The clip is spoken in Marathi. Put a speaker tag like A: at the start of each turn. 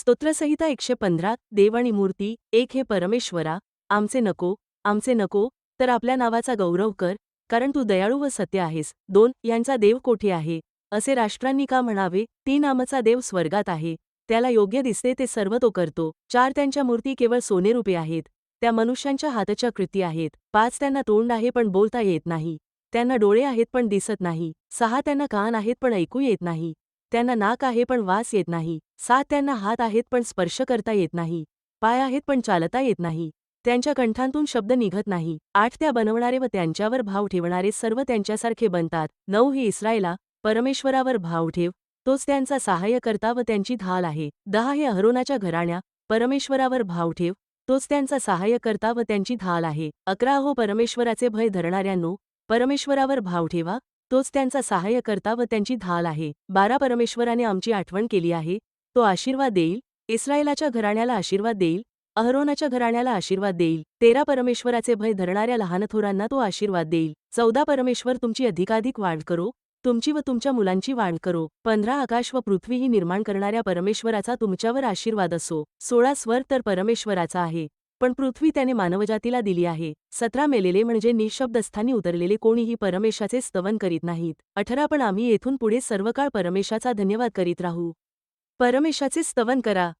A: स्तोत्रसंहिता एकशे पंधरा देव आणि मूर्ती एक हे परमेश्वरा आमचे नको आमचे नको तर आपल्या नावाचा गौरव कर कारण तू दयाळू व सत्य आहेस दोन यांचा देव कोठे आहे? असे राष्ट्रांनी का म्हणावे तीन आमचा देव स्वर्गात आहे त्याला योग्य दिसते ते सर्व तो करतो चार त्यांच्या मूर्ती केवळ सोनेरूपे आहेत त्या मनुष्यांच्या हातच्या कृती आहेत पाच त्यांना तोंड आहे पण बोलता येत नाही त्यांना डोळे आहेत पण दिसत नाही सहा त्यांना कान आहेत पण ऐकू येत नाही त्यांना नाक आहे पण वास येत नाही सात त्यांना हात आहेत पण स्पर्श करता येत नाही पाय आहेत पण चालता येत नाही त्यांच्या कंठांतून शब्द निघत नाही. आठ त्या बनवणारे व त्यांच्यावर भाव ठेवणारे सर्व त्यांच्यासारखे बनतात. नऊ हे इस्रायला परमेश्वरावर भाव ठेव तोच त्यांचा सहाय्य करता व त्यांची ढाल आहे. दहा हे अहरोनाच्या घराण्या परमेश्वरावर भाव ठेव तोच त्यांचा सहाय्य करता व त्यांची ढाल आहे. अकरा हो परमेश्वराचे भय धरणाऱ्यांनो परमेश्वरावर भाव ठेवा तोच त्यांचा सहाय्य करता व त्यांची ढाल आहे. बारा परमेश्वराने आमची आठवण केली आहे तो आशीर्वाद देईल इस्रायलाच्या घराण्याला आशीर्वाद देईल अहरोनाच्या घराण्याला आशीर्वाद देईल तेरा परमेश्वराचे भय धरणाऱ्या लहानथोरांना तो आशीर्वाद देईल चौदा परमेश्वर तुमची अधिकाधिक वाढ करो तुमची व तुमच्या मुलांची वाढ करो पंधरा आकाश व पृथ्वी ही निर्माण करणाऱ्या परमेश्वराचा तुमच्यावर आशीर्वाद असो सोळा स्वर तर परमेश्वराचा आहे पण पृथ्वी त्याने मानवजातीला दिली आहे सतरा मेलेले म्हणजे निशब्दस्थानी उतरलेले कोणीही परमेशाचे स्तवन करीत नाहीत अठरा पण आम्ही येथून पुढे सर्वकाळ परमेशाचा धन्यवाद करीत राहू. परमेशाचे स्तवन करा.